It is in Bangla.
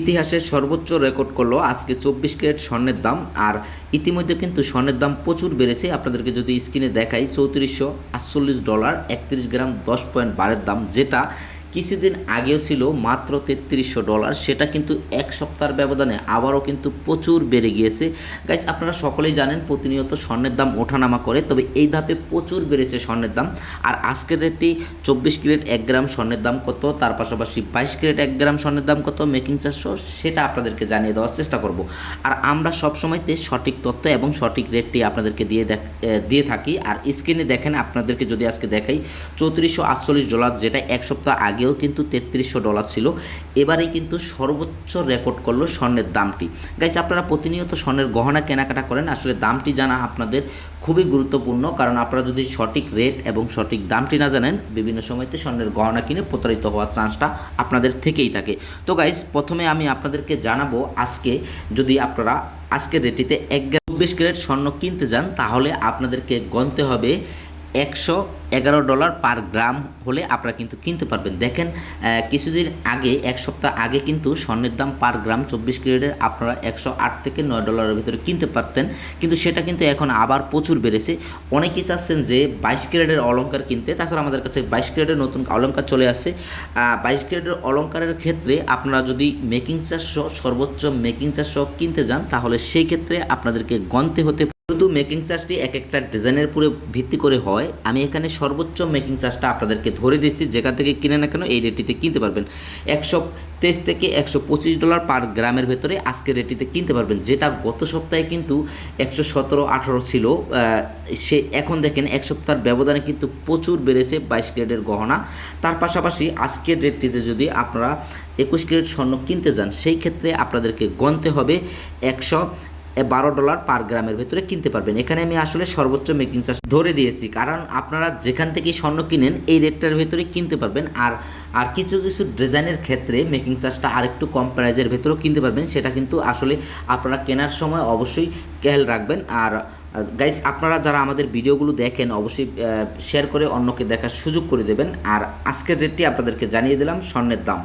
ইতিহাসের সর্বোচ্চ রেকর্ড করল আজকে চব্বিশ ক্যারেট স্বর্ণের দাম। আর ইতিমধ্যে কিন্তু স্বর্ণের দাম প্রচুর বেড়েছে। আপনাদেরকে যদি স্ক্রিনে দেখাই, চৌত্রিশশো আটচল্লিশ ডলার একত্রিশ গ্রাম দশ পয়েন্ট বারের দাম, যেটা কিছুদিন আগেও ছিল মাত্র তেত্রিশশো ডলার। সেটা কিন্তু এক সপ্তাহের ব্যবধানে আবারও কিন্তু প্রচুর বেড়ে গিয়েছে। গাইস আপনারা সকলেই জানেন প্রতিনিয়ত স্বর্ণের দাম ওঠানামা করে, তবে এই ধাপে প্রচুর বেড়েছে স্বর্ণের দাম। আর আজকের রেটটি চব্বিশ ক্যারেট এক গ্রাম স্বর্ণের দাম কত? তার পাশাপাশি বাইশ ক্যারেট এক গ্রাম স্বর্ণের দাম কত? মেকিং চারশো, সেটা আপনাদেরকে জানিয়ে দেওয়ার চেষ্টা করব। আর আমরা সবসময়তে সঠিক তথ্য এবং সঠিক রেটটি আপনাদেরকে দিয়ে দিয়ে থাকি। আর স্ক্রিনে দেখেন, আপনাদেরকে যদি আজকে দেখাই, চৌত্রিশশো আটচল্লিশ ডলার, যেটা এক সপ্তাহ আগেও কিন্তু তেত্রিশশো ডলার ছিল। এবারেই কিন্তু সর্বোচ্চ রেকর্ড করল স্বর্ণের দামটি। গাইস, আপনারা প্রতিনিয়ত স্বর্ণের গহনা কেনাকাটা করেন। আসলে দামটি জানা আপনাদের খুবই গুরুত্বপূর্ণ। কারণ আপনারা যদি সঠিক রেট এবং সঠিক দামটি না জানেন, বিভিন্ন সময়তে স্বর্ণের গহনা কিনে প্রতারিত হওয়ার চান্সটা আপনাদের থেকেই থাকে। তো গাইস, প্রথমে আমি আপনাদেরকে জানাব আজকে, যদি আপনারা আজকের রেটিতে এক চব্বিশ ক্যারেট স্বর্ণ কিনতে যান, তাহলে আপনাদেরকে গণতে হবে একশো এগারো ডলার পার গ্রাম হলে আপনারা কিন্তু কিনতে পারবেন। দেখেন কিছুদিন আগে, এক সপ্তাহ আগে কিন্তু স্বর্ণের দাম পার গ্রাম চব্বিশ ক্যারেটের আপনারা একশো আট থেকে নয় ডলারের ভিতরে কিনতে পারতেন। কিন্তু সেটা কিন্তু এখন আবার প্রচুর বেড়েছে। অনেকেই চাচ্ছেন যে বাইশ ক্যারেটের অলঙ্কার কিনতে। তাছাড়া আমাদের কাছে বাইশ ক্যারেটের নতুন অলঙ্কার চলে আসছে। বাইশ ক্যারেটের অলঙ্কারের ক্ষেত্রে আপনারা যদি মেকিং চার্জ সর্বোচ্চ মেকিং চার্জ কিনতে যান, তাহলে সেই ক্ষেত্রে আপনাদেরকে গন্তে হতে শুধু মেকিং চার্জটি এক একটা ডিজাইনের উপরে ভিত্তি করে হয়, আমি এখানে সর্বোচ্চ মেকিং চার্জটা আপনাদেরকে ধরে দিচ্ছি, যেখান থেকে কিনে না কেন এই রেটটিতে কিনতে পারবেন। একশো তেইশ থেকে একশো পঁচিশ ডলার পার গ্রামের ভেতরে আজকের রেটটিতে কিনতে পারবেন, যেটা গত সপ্তাহে কিন্তু একশো সতেরো আঠারো ছিল সে এখন দেখেন এক সপ্তাহের ব্যবধানে কিন্তু প্রচুর বেড়েছে বাইশ ক্যারেটের গহনা। তার পাশাপাশি আজকের রেটটিতে যদি আপনারা একুশ ক্যারেট স্বর্ণ কিনতে যান, সেই ক্ষেত্রে আপনাদেরকে গণতে হবে একশো বারো ডলার পার গ্রামের ভেতরে কিনতে পারবেন। এখানে আমি আসলে সর্বোচ্চ মেকিং চার্জ ধরে দিয়েছি। কারণ আপনারা যেখান থেকে স্বর্ণ কিনেন, এই রেটটার ভেতরে কিনতে পারবেন। আর আর কিছু কিছু ডিজাইনের ক্ষেত্রে মেকিং চার্জটা আরেকটু কম প্রাইজের ভেতরেও কিনতে পারবেন। সেটা কিন্তু আসলে আপনারা কেনার সময় অবশ্যই খেয়াল রাখবেন। আর গাইস আপনারা যারা আমাদের ভিডিওগুলো দেখেন, অবশ্যই শেয়ার করে অন্যকে দেখার সুযোগ করে দেবেন। আর আজকের রেটটি আপনাদেরকে জানিয়ে দিলাম স্বর্ণের দাম।